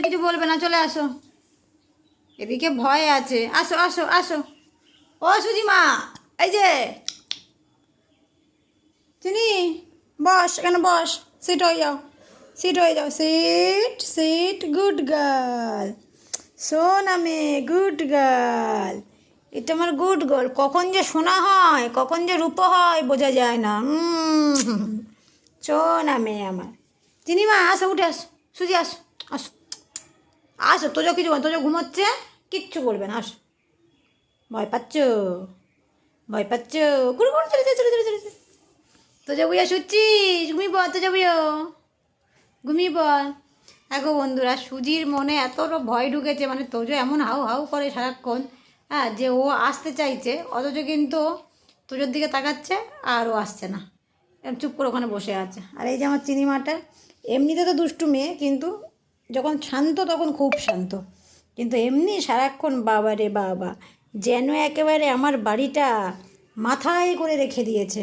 কিছু বলবে না, চলে আসো। এদিকে ভয় আছে। আসো আসো আসো। ও সুজিমা, এই যে। চিনি, বস, এখানে বস। সিট হয়ে যাও। সিট হয়ে যাও। সিট সিট গুড গার্ল শোন আমি গুড গার্ল এটা আমার গুড গার্ল কখন যে সোনা হয়, কখন যে রূপো হয়, বোঝা যায় না। শোন আমি আমার। চিনিমা, আসো, উঠে আসো। সুজি, আসো আসো। আসো, তোজো কিছু তোজো ঘুমোচ্ছে কিচ্ছু করবে না, আসো। ভয় পাচ্ছ? ভয় পাচ্ছ? গুড় গুড় চলে চলে চলে চলে চলে তোজো বুঝা শুচ্ছিস ঘুমিয়ে বল তোজো বুঝো ঘুমিয়ে পড়। দেখো বন্ধুরা, সুজির মনে এতটা ভয় ঢুকেছে মানে তোজো এমন হাউ হাউ করে সারাক্ষণ হ্যাঁ যে ও আসতে চাইছে, অথচ কিন্তু তোজোর দিকে তাকাচ্ছে আর ও আসছে না। চুপ করে ওখানে বসে আছে। আর এই যে আমার চিনিমাটা, এমনিতে তো দুষ্টু মেয়ে, কিন্তু যখন শান্ত তখন খুব শান্ত। কিন্তু এমনি সারাক্ষণ বাবা রে বাবা, যেন একেবারে আমার বাড়িটা মাথায় করে রেখে দিয়েছে।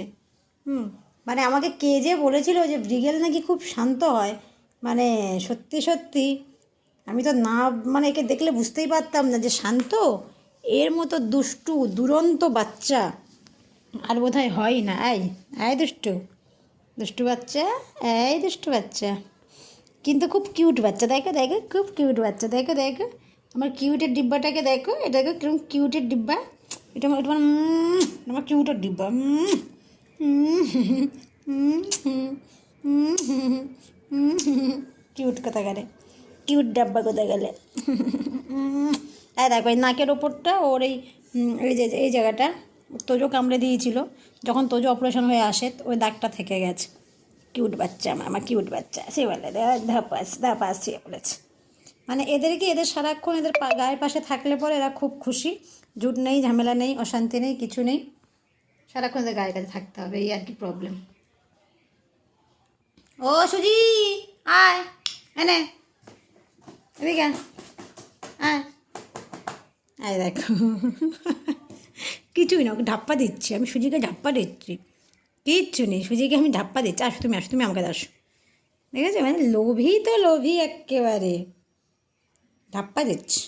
হুম মানে আমাকে কে যে বলেছিল যে ব্রিগেল নাকি খুব শান্ত হয় মানে সত্যি সত্যি আমি তো না মানে একে দেখলে বুঝতেই পারতাম না যে শান্ত, এর মতো দুষ্টু, দুরন্ত বাচ্চা আর বোধ হয় না। এই এই দুষ্টু দুষ্টু বাচ্চা, এই দুষ্টু বাচ্চা। কিন্তু খুব কিউট বাচ্চা, দেখো দেখো, খুব কিউট বাচ্চা, দেখো দেখো। আমার কিউটের ডিব্বাটাকে দেখো এটা দেখো কীরকম কিউটের ডিব্বা। এটা আমার এটা আমার কিউটের ডিব্বা কিউট কথা গেলে কিউট ডাব্বা কোথায় গেলে। হ্যাঁ দেখো, এই নাকের ওপরটা, ওর এই যে, এই জায়গাটা, তোজো কামড়ে দিয়েছিল। যখন তোজো অপারেশন হয়ে আসে, ওই দাগটা থেকে গেছে। কিউট বাচ্চা আমার আমার কিউট বাচ্চা, সে বলে ধাপাস ধাপাস সে বলেছে। মানে এদেরকে, এদের সারাক্ষণ এদের গায়ের পাশে থাকলে পরে এরা খুব খুশি। জুট নেই, ঝামেলা নেই, অশান্তি নেই, কিছু নেই। সারাক্ষণ এদের গায়ের কাছে থাকতে হবে, এই আর কি প্রবলেম ও, সুজি, আয়, এনে, এদিকে আয়। আয়। দেখো, কিছুই না ধাপ্পা দিচ্ছি, আমি সুজিকে ধাপ্পা দিচ্ছি। কিচ্ছু নেই। সুজিকে আমি ধাপ্পা দিচ্ছি। আসো তুমি আসো, তুমি আমাকে দাসো ঠিক আছে মানে লোভী তো লোভী একেবারে। ধাপ্পা দিচ্ছি।